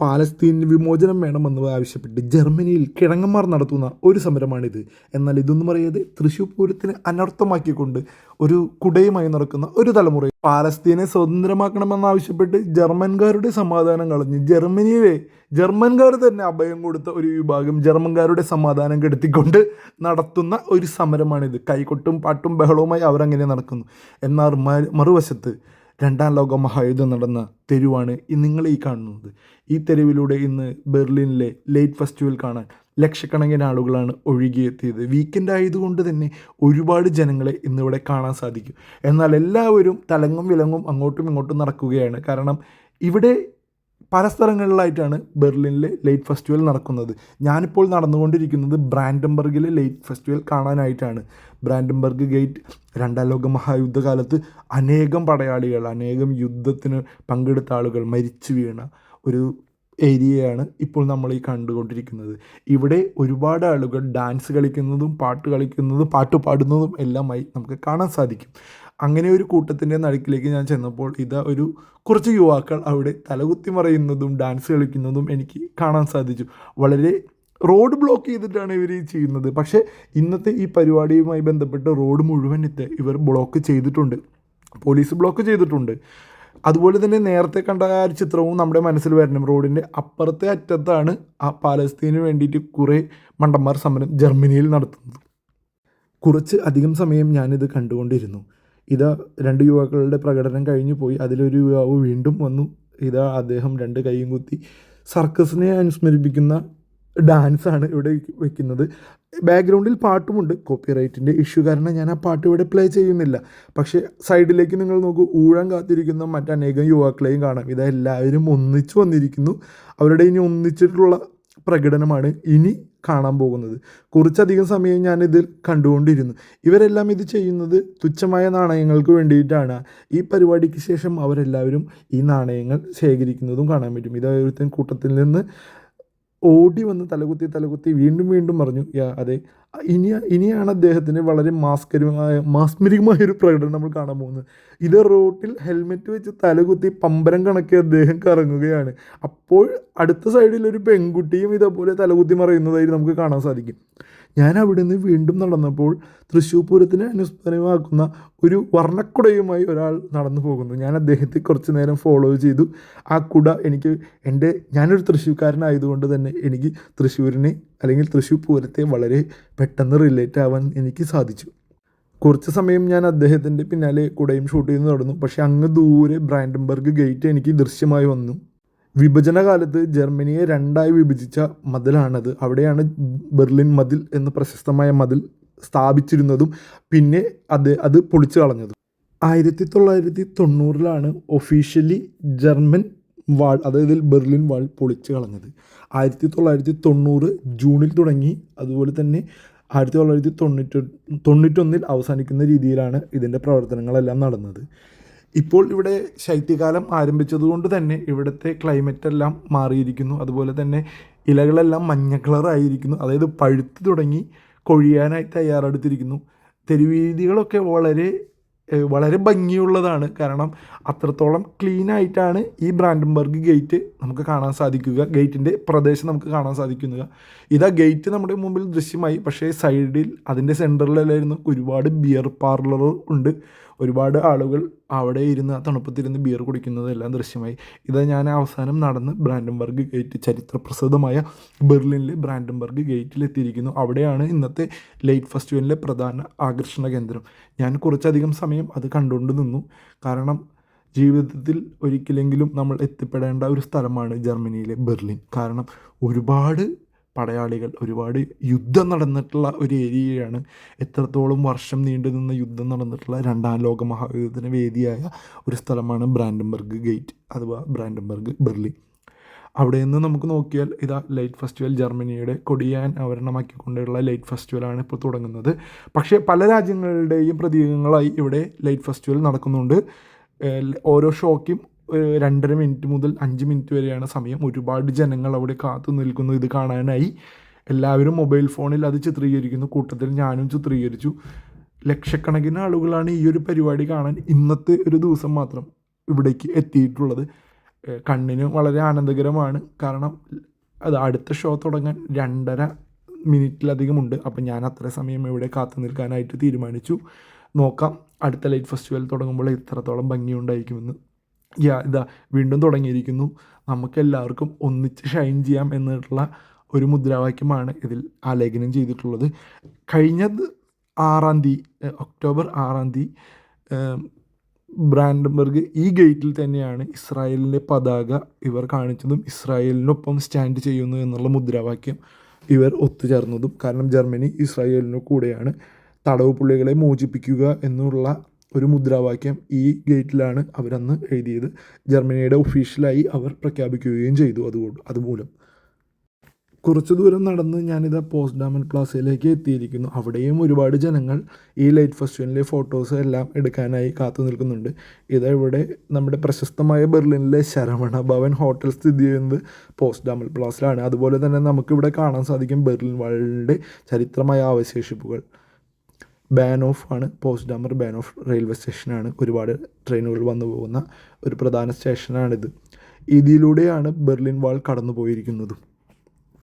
പാലസ്തീന് വിമോചനം വേണമെന്ന് ആവശ്യപ്പെട്ട് ജർമ്മനിയിൽ കിഴങ്ങന്മാർ നടത്തുന്ന ഒരു സമരമാണിത്. എന്നാൽ ഇതൊന്നും അറിയാതെ തൃശ്ശൂർ പൂരത്തിന് അനർത്ഥമാക്കിക്കൊണ്ട് ഒരു കുടയുമായി നടക്കുന്ന ഒരു തലമുറ പാലസ്തീനെ സ്വതന്ത്രമാക്കണമെന്നാവശ്യപ്പെട്ട് ജർമ്മൻകാരുടെ സമാധാനം കളഞ്ഞ് ജർമ്മനിയിലെ ജർമ്മൻകാർ തന്നെ അഭയം കൊടുത്ത ഒരു വിഭാഗം ജർമ്മൻകാരുടെ സമാധാനം കെടുത്തിക്കൊണ്ട് നടത്തുന്ന ഒരു സമരമാണിത്. കൈകൊട്ടും പാട്ടും ബഹളവുമായി അവരങ്ങനെ നടക്കുന്നു. എന്നാൽ മറുവശത്ത് രണ്ടാം ലോക മഹായുദ്ധം നടന്ന തെരുവാണ് നിങ്ങൾ ഈ കാണുന്നത്. ഈ തെരുവിലൂടെ ഇന്ന് ബെർലിനിലെ ലേറ്റ് ഫെസ്റ്റിവൽ കാണാൻ ലക്ഷക്കണക്കിന് ആളുകളാണ് ഒഴുകിയെത്തിയത്. വീക്കെൻഡ് ആയതുകൊണ്ട് തന്നെ ഒരുപാട് ജനങ്ങളെ ഇന്നിവിടെ കാണാൻ സാധിക്കും. എന്നാൽ എല്ലാവരും തലങ്ങും വിലങ്ങും അങ്ങോട്ടും ഇങ്ങോട്ടും നടക്കുകയാണ്. കാരണം ഇവിടെ പല സ്ഥലങ്ങളിലായിട്ടാണ് ബെർലിനിലെ ലൈറ്റ് ഫെസ്റ്റിവൽ നടക്കുന്നത്. ഞാനിപ്പോൾ നടന്നുകൊണ്ടിരിക്കുന്നത് ബ്രാൻഡംബർഗിലെ ലൈറ്റ് ഫെസ്റ്റിവൽ കാണാനായിട്ടാണ്. ബ്രാൻഡംബർഗ് ഗേറ്റ് രണ്ടാം ലോക മഹായുദ്ധകാലത്ത് അനേകം പടയാളികൾ അനേകം യുദ്ധത്തിന് പങ്കെടുത്ത ആളുകൾ മരിച്ചു വീണ ഒരു ഏരിയയാണ് ഇപ്പോൾ നമ്മൾ ഈ കണ്ടുകൊണ്ടിരിക്കുന്നത്. ഇവിടെ ഒരുപാട് ആളുകൾ ഡാൻസ് കളിക്കുന്നതും പാട്ട് കളിക്കുന്നതും പാട്ട് പാടുന്നതും എല്ലാമായി നമുക്ക് കാണാൻ സാധിക്കും. അങ്ങനെ ഒരു കൂട്ടത്തിന്റെ നടുക്കിലേക്ക് ഞാൻ ചെന്നപ്പോൾ ഇതാ ഒരു കുറച്ച് യുവാക്കൾ അവിടെ തലകുത്തി മറയുന്നതും ഡാൻസ് കളിക്കുന്നതും എനിക്ക് കാണാൻ സാധിച്ചു. വളരെ റോഡ് ബ്ലോക്ക് ചെയ്തിട്ടാണ് ഇവർ ഈ ചെയ്യുന്നത്. പക്ഷേ ഇന്നത്തെ ഈ പരിപാടിയുമായി ബന്ധപ്പെട്ട് റോഡ് മുഴുവൻ എത്തി ഇവർ ബ്ലോക്ക് ചെയ്തിട്ടുണ്ട്. പോലീസ് ബ്ലോക്ക് ചെയ്തിട്ടുണ്ട്. അതുപോലെ തന്നെ നേരത്തെ കണ്ട ആ ഒരു ചിത്രവും നമ്മുടെ മനസ്സിൽ വരണം. റോഡിന്റെ അപ്പുറത്തെ അറ്റത്താണ് ആ പാലസ്തീന് വേണ്ടിയിട്ട് കുറേ മണ്ടന്മാർ സമരം ജർമ്മനിയിൽ നടത്തുന്നത്. കുറച്ച് അധികം സമയം ഞാനിത് കണ്ടുകൊണ്ടിരുന്നു. ഇതാ രണ്ട് യുവാക്കളുടെ പ്രകടനം കഴിഞ്ഞു പോയി. അതിലൊരു യുവാവ് വീണ്ടും വന്നു. ഇതാ അദ്ദേഹം രണ്ട് കൈയും കുത്തി സർക്കസിനെ അനുസ്മരിപ്പിക്കുന്ന ഡാൻസാണ് ഇവിടെ വെക്കുന്നത്. ബാക്ക്ഗ്രൗണ്ടിൽ പാട്ടുമുണ്ട്. കോപ്പിറൈറ്റിന്റെ ഇഷ്യൂ കാരണം ഞാൻ ആ പാട്ട് ഇവിടെ പ്ലേ ചെയ്യുന്നില്ല. പക്ഷേ സൈഡിലേക്ക് നിങ്ങൾ നോക്കൂ. ഊഴം കാത്തിരിക്കുന്ന മറ്റനേകം യുവാക്കളെയും കാണാം. ഇതെല്ലാവരും ഒന്നിച്ചു വന്നിരിക്കുന്നു. അവരുടെ ഇനി ഒന്നിച്ചിട്ടുള്ള പ്രകടനമാണ്. ഇനി കാണാൻ പോകുന്നത്. കുറച്ചധികം സമയം ഞാനിതിൽ കണ്ടുകൊണ്ടിരുന്നു. ഇവരെല്ലാം ഇത് ചെയ്യുന്നത് തുച്ഛമായ നാണയങ്ങൾക്ക് വേണ്ടിയിട്ടാണ്. ഈ പരിപാടിക്ക് ശേഷം അവരെല്ലാവരും ഈ നാണയങ്ങൾ ശേഖരിക്കുന്നതും കാണാൻ പറ്റും. ഇത് കൂട്ടത്തിൽ നിന്ന് ഓടി വന്ന് തലകുത്തി തലകുത്തി വീണ്ടും വീണ്ടും പറഞ്ഞു അതെ ഇനി ഇനിയാണ് അദ്ദേഹത്തിന് വളരെ മാസ്കരമായ മാസ്മരികമായ ഒരു പ്രകടനം നമ്മൾ കാണാൻ പോകുന്നത്. ഇത് റോട്ടിൽ ഹെൽമെറ്റ് വെച്ച് തലകുത്തി പമ്പരം കണക്കെ അദ്ദേഹം കറങ്ങുകയാണ്. അപ്പോൾ അടുത്ത സൈഡിൽ ഒരു പെൺകുട്ടിയും ഇതേപോലെ തലകുത്തി മറയുന്നതായി നമുക്ക് കാണാൻ സാധിക്കും. ഞാൻ അവിടെ നിന്ന് വീണ്ടും നടന്നപ്പോൾ തൃശ്ശൂർ പൂരത്തിനെ അനുസ്മരണമാക്കുന്ന ഒരു വർണക്കുടയുമായി ഒരാൾ നടന്നു പോകുന്നു. ഞാൻ അദ്ദേഹത്തെ കുറച്ച് നേരം ഫോളോ ചെയ്തു. ആ കുട എനിക്ക് എന്റെ ഞാനൊരു തൃശ്ശൂർക്കാരനായതുകൊണ്ട് തന്നെ എനിക്ക് തൃശ്ശൂരിനെ അല്ലെങ്കിൽ തൃശ്ശൂർ പൂരത്തെ വളരെ പെട്ടെന്ന് റിലേറ്റ് ആവാൻ എനിക്ക് സാധിച്ചു. കുറച്ച് സമയം ഞാൻ അദ്ദേഹത്തിന്റെ പിന്നാലെ കുടയും ഷൂട്ട് ചെയ്ത് നടന്നു. പക്ഷേ അങ്ങ് ദൂരെ ബ്രാൻഡംബർഗ് ഗേറ്റ് എനിക്ക് ദൃശ്യമായി വന്നു. വിഭജന കാലത്ത് ജർമ്മനിയെ രണ്ടായി വിഭജിച്ച മതിലാണത്. അവിടെയാണ് ബെർലിൻ മതിൽ എന്ന പ്രശസ്തമായ മതിൽ സ്ഥാപിച്ചിരുന്നതും പിന്നെ അത് അത് പൊളിച്ചു കളഞ്ഞതും. ആയിരത്തി തൊള്ളായിരത്തി തൊണ്ണൂറിലാണ് ഒഫീഷ്യലി ജർമ്മൻ വാൾ അതായത് ബെർലിൻ വാൾ പൊളിച്ചു കളഞ്ഞത്. ആയിരത്തി തൊള്ളായിരത്തി തൊണ്ണൂറ് ജൂണിൽ തുടങ്ങി. അതുപോലെ തന്നെ ആയിരത്തി തൊള്ളായിരത്തി തൊണ്ണൂറ്റി തൊണ്ണൂറ്റൊന്നിൽ അവസാനിക്കുന്ന രീതിയിലാണ് ഇതിന്റെ പ്രവർത്തനങ്ങളെല്ലാം നടന്നത്. ഇപ്പോൾ ഇവിടെ ശൈത്യകാലം ആരംഭിച്ചതുകൊണ്ട് തന്നെ ഇവിടുത്തെ ക്ലൈമറ്റ് എല്ലാം മാറിയിരിക്കുന്നു. അതുപോലെ തന്നെ ഇലകളെല്ലാം മഞ്ഞ കളറായിരിക്കുന്നു അതായത് പഴുത്ത് തുടങ്ങി കൊഴിയാനായി തയ്യാറെടുത്തിരിക്കുന്നു. തെരുവീതികളൊക്കെ വളരെ വളരെ ഭംഗിയുള്ളതാണ്. കാരണം അത്രത്തോളം ക്ലീൻ ആയിട്ടാണ് ഈ ബ്രാൻഡംബർഗ് ഗേറ്റ് നമുക്ക് കാണാൻ സാധിക്കുക. ഗേറ്റിന്റെ പ്രദേശം നമുക്ക് കാണാൻ സാധിക്കുന്നത്. ഇതാ ഗേറ്റ് നമ്മുടെ മുമ്പിൽ ദൃശ്യമായി. പക്ഷേ സൈഡിൽ അതിന്റെ സെന്ററിലായിരുന്നു ഒരുപാട് ബിയർ പാർലർ ഉണ്ട്. ഒരുപാട് ആളുകൾ അവിടെ ഇരുന്ന് തണുപ്പത്തിരുന്ന് ബിയർ കുടിക്കുന്നതെല്ലാം ദൃശ്യമായി. ഇത് ഞാൻ അവസാനം നടന്ന് ബ്രാൻഡംബർഗ് ഗേറ്റ് ചരിത്രപ്രസിദ്ധമായ ബെർലിനിലെ ബ്രാൻഡംബർഗ് ഗേറ്റിലെത്തിയിരിക്കുന്നു അവിടെയാണ് ഇന്നത്തെ ലൈറ്റ് ഫെസ്റ്റിവലിലെ പ്രധാന ആകർഷണ കേന്ദ്രം. ഞാൻ കുറച്ചധികം സമയം അത് കണ്ടുകൊണ്ട് നിന്നു. കാരണം ജീവിതത്തിൽ ഒരിക്കലെങ്കിലും നമ്മൾ എത്തിപ്പെടേണ്ട ഒരു സ്ഥലമാണ് ജർമ്മനിയിലെ ബെർലിൻ. കാരണം ഒരുപാട് പടയാളികൾ ഒരുപാട് യുദ്ധം നടന്നിട്ടുള്ള ഒരു ഏരിയയാണ്. എത്രത്തോളം വർഷം നീണ്ടു നിന്ന യുദ്ധം നടന്നിട്ടുള്ള രണ്ടാം ലോക മഹായുദ്ധത്തിന് വേദിയായ ഒരു സ്ഥലമാണ് ബ്രാൻഡംബർഗ് ഗേറ്റ് അഥവാ ബ്രാൻഡംബർഗ് ബെർലിൻ. അവിടെ നിന്ന് നമുക്ക് നോക്കിയാൽ ഇതാ ലൈറ്റ് ഫെസ്റ്റിവൽ ജർമ്മനിയുടെ കൊടിയാൻ ആവരണമാക്കിക്കൊണ്ടുള്ള ലൈറ്റ് ഫെസ്റ്റിവലാണ് ഇപ്പോൾ തുടങ്ങുന്നത്. പക്ഷേ പല രാജ്യങ്ങളുടെയും പ്രതീകങ്ങളായി ഇവിടെ ലൈറ്റ് ഫെസ്റ്റിവൽ നടക്കുന്നുണ്ട്. ഓരോ ഷോയ്ക്കും രണ്ടര മിനിറ്റ് മുതൽ അഞ്ച് മിനിറ്റ് വരെയാണ് സമയം. ഒരുപാട് ജനങ്ങൾ അവിടെ കാത്തു നിൽക്കുന്നു ഇത് കാണാനായി. എല്ലാവരും മൊബൈൽ ഫോണിൽ അത് ചിത്രീകരിക്കുന്നു. കൂട്ടത്തിൽ ഞാനും ചിത്രീകരിച്ചു. ലക്ഷക്കണക്കിന് ആളുകളാണ് ഈ ഒരു പരിപാടി കാണാൻ ഇന്നത്തെ ഒരു ദിവസം മാത്രം ഇവിടേക്ക് എത്തിയിട്ടുള്ളത്. കണ്ണിന് വളരെ ആനന്ദകരമാണ്. കാരണം അത് അടുത്ത ഷോ തുടങ്ങാൻ രണ്ടര മിനിറ്റിലധികമുണ്ട് അപ്പം ഞാൻ അത്ര സമയം ഇവിടെ കാത്തു നിൽക്കാനായിട്ട് തീരുമാനിച്ചു. നോക്കാം അടുത്ത ലൈറ്റ് ഫെസ്റ്റിവൽ തുടങ്ങുമ്പോൾ എത്രത്തോളം ഭംഗിയുണ്ടായിരിക്കുമെന്ന്. യാ ഇതാ വീണ്ടും തുടങ്ങിയിരിക്കുന്നു. നമുക്കെല്ലാവർക്കും ഒന്നിച്ച് ഷൈൻ ചെയ്യാം എന്നുള്ള ഒരു മുദ്രാവാക്യമാണ് ഇതിൽ ആലേഖനം ചെയ്തിട്ടുള്ളത്. കഴിഞ്ഞ ആറാം തീയതി ഒക്ടോബർ ആറാം തീയതി ബ്രാൻഡംബർഗ് ഈ ഗേറ്റിൽ തന്നെയാണ് ഇസ്രായേലിന്റെ പതാക ഇവർ കാണിച്ചതും ഇസ്രായേലിനൊപ്പം സ്റ്റാൻഡ് ചെയ്യുന്നു എന്നുള്ള മുദ്രാവാക്യം ഇവർ ഒത്തുചേർന്നതും. കാരണം ജർമ്മനി ഇസ്രായേലിനു കൂടെയാണ് തടവ് പുള്ളികളെ മോചിപ്പിക്കുക എന്നുള്ള ഒരു മുദ്രാവാക്യം ഈ ഗേറ്റിലാണ് അവരന്ന് എഴുതിയത്. ജർമ്മനിയുടെ ഒഫീഷ്യലായി അവർ പ്രഖ്യാപിക്കുകയും ചെയ്തു അതുകൊണ്ട് അതുമൂലം. കുറച്ച് ദൂരം നടന്ന് ഞാനിത് പോസ്റ്റ് ഡാമൻ പ്ലാസയിലേക്ക് എത്തിയിരിക്കുന്നു. അവിടെയും ഒരുപാട് ജനങ്ങൾ ഈ ലൈറ്റ് ഫെസ്റ്റിവലിലെ ഫോട്ടോസ് എല്ലാം എടുക്കാനായി കാത്തു നിൽക്കുന്നുണ്ട്. ഇതവിടെ നമ്മുടെ പ്രശസ്തമായ ബെർലിനിലെ ശരവണ ഭവൻ ഹോട്ടൽ സ്ഥിതി ചെയ്യുന്നത് പോസ്റ്റ് ഡാമൽ പ്ലാസിലാണ്. അതുപോലെ തന്നെ നമുക്കിവിടെ കാണാൻ സാധിക്കും ബെർലിൻ വാളിന്റെ ചരിത്രമായ അവശേഷിപ്പുകൾ. ബാൻ ഓഫ് ആണ്. Potsdamer Bahnhof railway സ്റ്റേഷനാണ് ഒരുപാട് ട്രെയിനുകൾ വന്നു പോകുന്ന ഒരു പ്രധാന സ്റ്റേഷനാണിത് ഇതിലൂടെയാണ് ബെർലിൻ വാൾ കടന്നു പോയിരിക്കുന്നതും